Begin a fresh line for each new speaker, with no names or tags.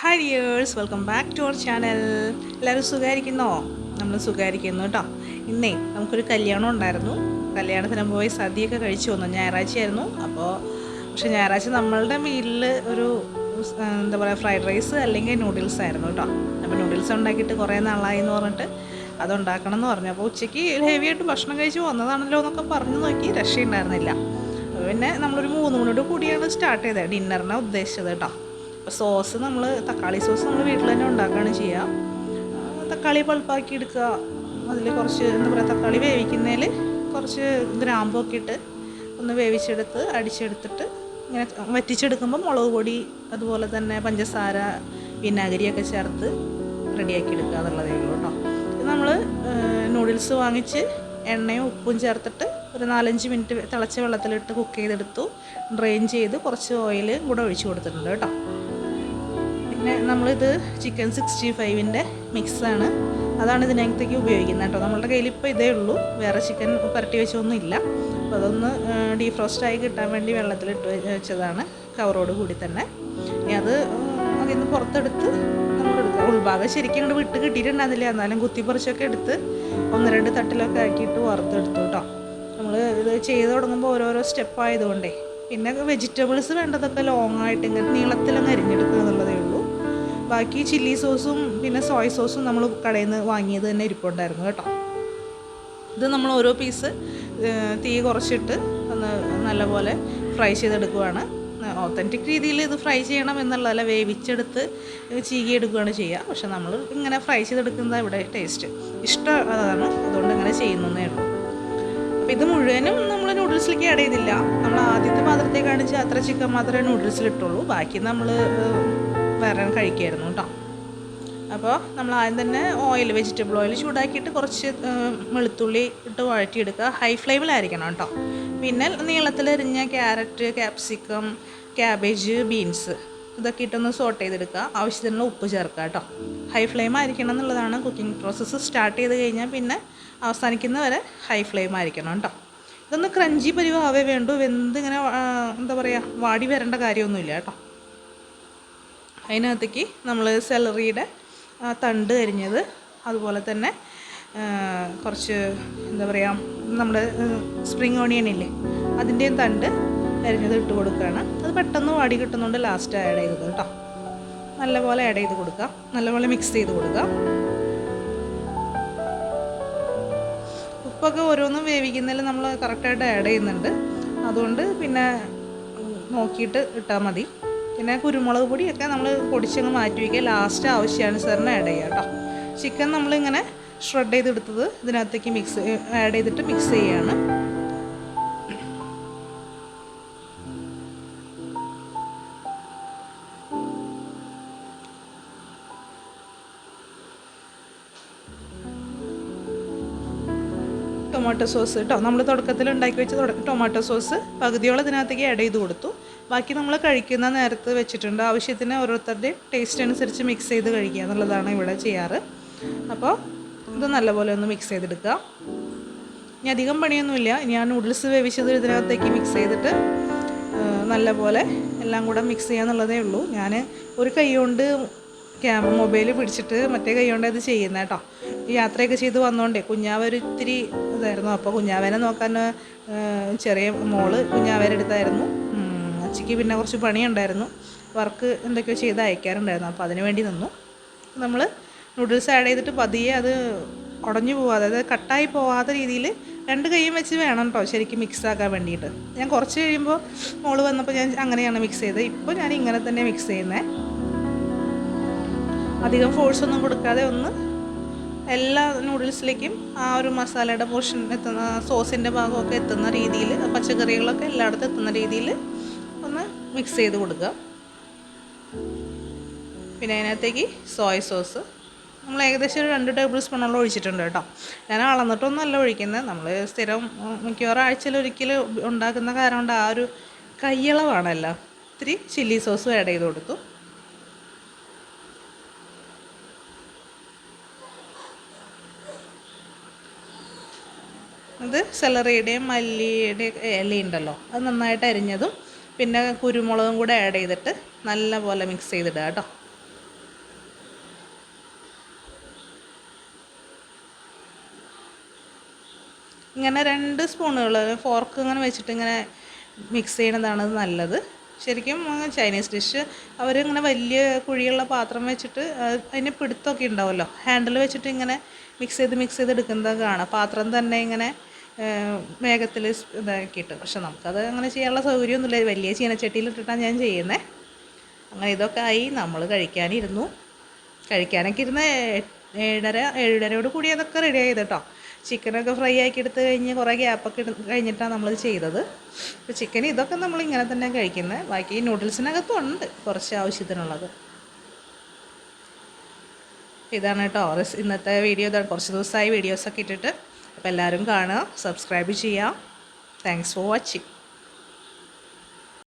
Hi dears welcome back to our channel എല്ലാവരും സുഖമായിരിക്കുന്നോ നമ്മൾ സുഖമായിരിക്കുന്നു കേട്ടോ ഇന്നേ നമുക്കൊരു കല്യാണം ഉണ്ടായിരുന്നു. കല്യാണത്തിന് പോയി സദ്യയൊക്കെ കഴിച്ചു വന്നു. ഞായറാഴ്ചയായിരുന്നു അപ്പോൾ പക്ഷേ ഞായറാഴ്ച നമ്മളുടെ വീട്ടിൽ ഒരു എന്താ പറയുക ഫ്രൈഡ് റൈസ് അല്ലെങ്കിൽ നൂഡിൽസ് ആയിരുന്നു കേട്ടോ അപ്പോൾ നൂഡിൽസ് ഉണ്ടാക്കിയിട്ട് കുറേ നാളായി എന്ന് പറഞ്ഞിട്ട് അത് ഉണ്ടാക്കണം എന്ന് പറഞ്ഞു. അപ്പോൾ ഉച്ചയ്ക്ക് ഹെവി ആയിട്ട് ഭക്ഷണം കഴിച്ച് വന്നതാണല്ലോ എന്നൊക്കെ പറഞ്ഞു നോക്കി രക്ഷയുണ്ടായിരുന്നില്ല. പിന്നെ നമ്മളൊരു മൂന്ന് മണിയോട് കൂടിയാണ് സ്റ്റാർട്ട് ചെയ്തത്. ഡിന്നറിനെ ഉദ്ദേശിച്ചത് കേട്ടോ സോസ് നമ്മൾ തക്കാളി സോസ് നമ്മൾ വീട്ടിൽ തന്നെ ഉണ്ടാക്കുകയാണ് ചെയ്യുക. തക്കാളി പൾപ്പാക്കി എടുക്കുക. അതിൽ കുറച്ച് എന്താ പറയുക തക്കാളി വേവിക്കുന്നതിൽ കുറച്ച് ഗ്രാമ്പൊക്കെ ഇട്ട് ഒന്ന് വേവിച്ചെടുത്ത് അടിച്ചെടുത്തിട്ട് ഇങ്ങനെ വറ്റിച്ചെടുക്കുമ്പോൾ മുളക് പൊടി അതുപോലെ തന്നെ പഞ്ചസാര വിനാഗിരിയൊക്കെ ചേർത്ത് റെഡിയാക്കി എടുക്കുക എന്നുള്ളതേ ഉള്ളൂ കേട്ടോ. ഇത് നമ്മൾ നൂഡിൽസ് വാങ്ങിച്ച് എണ്ണയും ഉപ്പും ചേർത്തിട്ട് ഒരു നാലഞ്ച് മിനിറ്റ് തിളച്ച വെള്ളത്തിലിട്ട് കുക്ക് ചെയ്തെടുത്തു. ഡ്രെയിൻ ചെയ്ത് കുറച്ച് ഓയിൽ കൂടെ ഒഴിച്ചു കൊടുത്തിട്ടുണ്ട് കേട്ടോ. പിന്നെ നമ്മളിത് ചിക്കൻ സിക്സ്റ്റി ഫൈവിന്റെ മിക്സാണ്. അതാണ് ഇതിനകത്തേക്ക് ഉപയോഗിക്കുന്നത് കേട്ടോ. നമ്മളുടെ കയ്യിൽ ഇപ്പോൾ ഇതേ ഉള്ളൂ. വേറെ ചിക്കൻ പുരട്ടി വെച്ചൊന്നും ഇല്ല അപ്പോൾ അതൊന്ന് ഡീഫ്രോസ്റ്റായി കിട്ടാൻ വേണ്ടി വെള്ളത്തിലിട്ട് വെച്ചതാണ്. കവറോട് കൂടി തന്നെ. ഇനി അത് അതിൽ പുറത്തെടുത്ത് നമുക്ക് എടുക്കാം ഉൾഭാഗം ശരിക്കും അങ്ങോട്ട് വിട്ട് കിട്ടിയിട്ടുണ്ടായിരുന്നില്ല എന്നാലും കുത്തിപ്പറിച്ചൊക്കെ എടുത്ത് ഒന്ന് രണ്ട് തട്ടിലൊക്കെ ആക്കിയിട്ട് വറുത്തെടുത്തു കേട്ടോ. നമ്മൾ ഇത് ചെയ്ത് തുടങ്ങുമ്പോൾ ഓരോരോ സ്റ്റെപ്പ് ആയതുകൊണ്ടേ. പിന്നെ വെജിറ്റബിൾസ് വേണ്ടതൊക്കെ ലോങ് ആയിട്ട് ഇങ്ങനെ നീളത്തിലങ്ങ് അരിഞ്ഞെടുക്കുക എന്നുള്ളതേ ബാക്കി ചില്ലി സോസും പിന്നെ സോയ സോസും നമ്മൾ കടയിൽ നിന്ന് വാങ്ങിയത് തന്നെ ഇരിപ്പുണ്ടായിരുന്നു കേട്ടോ. ഇത് നമ്മൾ ഓരോ പീസ് തീ കുറച്ചിട്ട് ഒന്ന് നല്ലപോലെ ഫ്രൈ ചെയ്തെടുക്കുവാണ്. ഓത്തന്റിക് രീതിയിൽ ഇത് ഫ്രൈ ചെയ്യണം എന്നുള്ളതല്ല വേവിച്ചെടുത്ത് ചീകി എടുക്കുകയാണ് ചെയ്യുക. പക്ഷെ നമ്മൾ ഇങ്ങനെ ഫ്രൈ ചെയ്തെടുക്കുന്നത് ഇവിടെ ടേസ്റ്റ് ഇഷ്ടം അതാണ് അതുകൊണ്ട് ഇങ്ങനെ ചെയ്യുന്നതേ ഉള്ളൂ. അപ്പോൾ ഇത് മുഴുവനും നമ്മൾ നൂഡിൽസിലേക്ക് ആഡ് ചെയ്തില്ല. നമ്മൾ ആദ്യത്തെ പാത്രത്തെ കാണിച്ച് അത്ര ചിക്കൻ മാത്രമേ നൂഡിൽസിൽ ഇട്ടുള്ളൂ. ബാക്കി നമ്മൾ വേറെ കഴിക്കുമായിരുന്നു കേട്ടോ. അപ്പോൾ നമ്മൾ ആദ്യം തന്നെ ഓയിൽ വെജിറ്റബിൾ ഓയിൽ ചൂടാക്കിയിട്ട് കുറച്ച് വെളുത്തുള്ളി ഇട്ട് വഴറ്റിയെടുക്കുക. ഹൈ ഫ്ലെയിമിലായിരിക്കണം കേട്ടോ. പിന്നെ നീളത്തിലരിഞ്ഞ ക്യാരറ്റ് ക്യാപ്സിക്കം ക്യാബേജ് ബീൻസ് ഇതൊക്കെ ഇട്ടൊന്ന് സോട്ട് ചെയ്തെടുക്കുക. ആവശ്യത്തിനുള്ള ഉപ്പ് ചേർക്കുക കേട്ടോ. ഹൈ ഫ്ലെയിം ആയിരിക്കണം എന്നുള്ളതാണ് കുക്കിംഗ് പ്രോസസ്സ് സ്റ്റാർട്ട് ചെയ്ത് കഴിഞ്ഞാൽ പിന്നെ അവസാനിക്കുന്ന വരെ ഹൈ ഫ്ലെയിം ആയിരിക്കണം കേട്ടോ. ഇതൊന്ന് ക്രഞ്ചി പരിവാവേ വേണ്ടു. വെന്ത് ഇങ്ങനെ എന്താ പറയുക വാടി വരേണ്ട കാര്യമൊന്നുമില്ല കേട്ടോ. അതിനകത്തേക്ക് നമ്മൾ സെലറിയുടെ തണ്ട് അരിഞ്ഞത്. അതുപോലെ തന്നെ കുറച്ച് എന്താ പറയുക നമ്മുടെ സ്പ്രിങ് ഓണിയൻ ഇല്ലേ അതിന്റെയും തണ്ട് അരിഞ്ഞത് ഇട്ട് കൊടുക്കുകയാണ്. അത് പെട്ടെന്ന് വാടി കിട്ടുന്നുണ്ട് ലാസ്റ്റ് ആഡ് ചെയ്തത് കേട്ടോ. നല്ലപോലെ ആഡ് ചെയ്ത് കൊടുക്കുക. നല്ലപോലെ മിക്സ് ചെയ്ത് കൊടുക്കുക. ഉപ്പൊക്കെ ഓരോന്നും വേവിക്കുന്നതിൽ നമ്മൾ കറക്റ്റായിട്ട് ആഡ് ചെയ്യുന്നുണ്ട്. അതുകൊണ്ട് പിന്നെ നോക്കിയിട്ട് ഇട്ടാൽ മതി. പിന്നെ കുരുമുളക് പൊടിയൊക്കെ നമ്മൾ പൊടിച്ചങ്ങ് മാറ്റി വയ്ക്കുക ലാസ്റ്റ് ആവശ്യാനുസരണം ആഡ് ചെയ്യുക കേട്ടോ ചിക്കൻ നമ്മളിങ്ങനെ ഷ്രെഡ് ചെയ്തെടുത്തത് ഇതിനകത്തേക്ക് മിക്സ് ആഡ് ചെയ്തിട്ട് മിക്സ് ചെയ്യുകയാണ് ടൊമാറ്റോ സോസ് കേട്ടോ നമ്മൾ തുടക്കത്തിൽ ഉണ്ടാക്കി വെച്ച ടൊമാറ്റോ സോസ് പകുതിയോളം ഇതിനകത്തേക്ക് ആഡ് ചെയ്ത് കൊടുത്തു. ബാക്കി നമ്മൾ കഴിക്കുന്ന നേരത്ത് വെച്ചിട്ടുണ്ട്. ആവശ്യത്തിന് ഓരോരുത്തരുടെയും ടേസ്റ്റ് അനുസരിച്ച് മിക്സ് ചെയ്ത് കഴിക്കുക എന്നുള്ളതാണ് ഇവിടെ ചെയ്യാറ്. അപ്പോൾ ഇത് നല്ലപോലെ ഒന്ന് മിക്സ് ചെയ്തെടുക്കുക. ഇനി അധികം പണിയൊന്നുമില്ല. ഞാൻ നൂഡിൽസ് വേവിച്ചത് ഇതിനകത്തേക്ക് മിക്സ് ചെയ്തിട്ട് നല്ലപോലെ എല്ലാം കൂടെ മിക്സ് ചെയ്യാന്നുള്ളതേ ഉള്ളൂ. ഞാൻ ഒരു കൈ കൊണ്ട് ക്യാമ മൊബൈൽ പിടിച്ചിട്ട് മറ്റേ കൈ കൊണ്ട് ഇത് ചെയ്യുന്നത് കേട്ടോ. യാത്രയൊക്കെ ചെയ്ത് വന്നോണ്ടേ കുഞ്ഞാവ ഇത്തിരി ഇതായിരുന്നു. അപ്പോൾ കുഞ്ഞാവനെ നോക്കാൻ ചെറിയ മോൾ കുഞ്ഞാവേരെ അടുത്തായിരുന്നു. ഉം, അച്ചിക്ക് പിന്നെ കുറച്ച് പണിയുണ്ടായിരുന്നു. വർക്ക് എന്തൊക്കെയോ ചെയ്ത് അയക്കാറുണ്ടായിരുന്നു. അപ്പോൾ അതിന് വേണ്ടി നിന്നു. നമ്മൾ നൂഡിൽസ് ആഡ് ചെയ്തിട്ട് പതിയെ അത് ഉടഞ്ഞു പോകാതെ അതായത് കട്ടായി പോവാത്ത രീതിയിൽ രണ്ട് കൈയും വെച്ച് വേണം കേട്ടോ ശരിക്കും മിക്സ് ആക്കാൻ വേണ്ടിയിട്ട്. ഞാൻ കുറച്ച് കഴിയുമ്പോൾ മോൾ വന്നപ്പോൾ ഞാൻ അങ്ങനെയാണ് മിക്സ് ചെയ്തത്. ഇപ്പോൾ ഞാൻ ഇങ്ങനെ തന്നെ മിക്സ് ചെയ്യുന്നത് അധികം ഫോഴ്സ് ഒന്നും കൊടുക്കാതെ ഒന്ന് എല്ലാ നൂഡിൽസിലേക്കും ആ ഒരു മസാലയുടെ പോർഷൻ എത്തുന്ന സോസിന്റെ ഭാഗമൊക്കെ എത്തുന്ന രീതിയിൽ പച്ചക്കറികളൊക്കെ എല്ലായിടത്തും എത്തുന്ന രീതിയിൽ മിക്സ് ചെയ്ത് കൊടുക്കുക. പിന്നെ അതിനകത്തേക്ക് സോയ സോസ് നമ്മൾ ഏകദേശം ഒരു രണ്ട് ടേബിൾ സ്പൂണോളം ഒഴിച്ചിട്ടുണ്ട് കേട്ടോ. ഞാൻ അളന്നിട്ടൊന്നുമല്ല ഒഴിക്കുന്നത്. നമ്മൾ സ്ഥിരം മിക്കവാറും ആഴ്ചയിൽ ഒരിക്കൽ ഉണ്ടാക്കുന്ന കാരണം കൊണ്ട് ആ ഒരു കയ്യളവാണല്ലോ ഇത്തിരി ചില്ലി സോസ് ആഡ് ചെയ്ത് കൊടുത്തു. ഇത് സെലറിയുടെയും മല്ലിയുടെയും ഇലയുണ്ടല്ലോ. അത് നന്നായിട്ട് അരിഞ്ഞതും പിന്നെ കുരുമുളകും കൂടെ ആഡ് ചെയ്തിട്ട് നല്ലപോലെ മിക്സ് ചെയ്തിടുക കേട്ടോ. ഇങ്ങനെ രണ്ട് സ്പൂണുകൾ ഫോർക്ക് ഇങ്ങനെ വെച്ചിട്ട് ഇങ്ങനെ മിക്സ് ചെയ്യണതാണ് നല്ലത്. ശരിക്കും ചൈനീസ് ഡിഷ് അവരിങ്ങനെ വലിയ കുഴിയുള്ള പാത്രം വെച്ചിട്ട് അതിന് പിടുത്തമൊക്കെ ഉണ്ടാവുമല്ലോ. ഹാൻഡിൽ വെച്ചിട്ട് ഇങ്ങനെ മിക്സ് ചെയ്ത് മിക്സ് ചെയ്ത് എടുക്കുന്നതൊക്കെ കാണാം. പാത്രം തന്നെ ഇങ്ങനെ വേഗത്തിൽ ഇതാക്കിയിട്ട് പക്ഷെ നമുക്കത് അങ്ങനെ ചെയ്യാനുള്ള സൗകര്യമൊന്നുമില്ല. വലിയ ചീനച്ചട്ടിയിലിട്ടിട്ടാണ് ഞാൻ ചെയ്യുന്നത് അങ്ങനെ ഇതൊക്കെ ആയി നമ്മൾ കഴിക്കാനിരുന്നു. കഴിക്കാനൊക്കെ ഇരുന്ന് ഏഴര ഏഴരയോട് കൂടി അതൊക്കെ റെഡി ആയത് കേട്ടോ. ചിക്കനൊക്കെ ഫ്രൈ ആക്കി എടുത്ത് കഴിഞ്ഞ് കുറേ ഗ്യാപ്പൊക്കെ കഴിഞ്ഞിട്ടാണ് നമ്മൾ ചെയ്തത്. അപ്പോൾ ചിക്കൻ ഇതൊക്കെ നമ്മൾ ഇങ്ങനെ തന്നെ കഴിക്കുന്നത് ബാക്കി നൂഡിൽസിനകത്തും ഉണ്ട് കുറച്ച് ആവശ്യത്തിനുള്ളത്. ഇതാണ് കേട്ടോ. ഇന്നത്തെ വീഡിയോ ഇതാണ്. കുറച്ച് ദിവസമായി വീഡിയോസൊക്കെ ഇട്ടിട്ട്. അപ്പോൾ എല്ലാവരും കാണുക സബ്സ്ക്രൈബ് ചെയ്യുക. Thanks for watching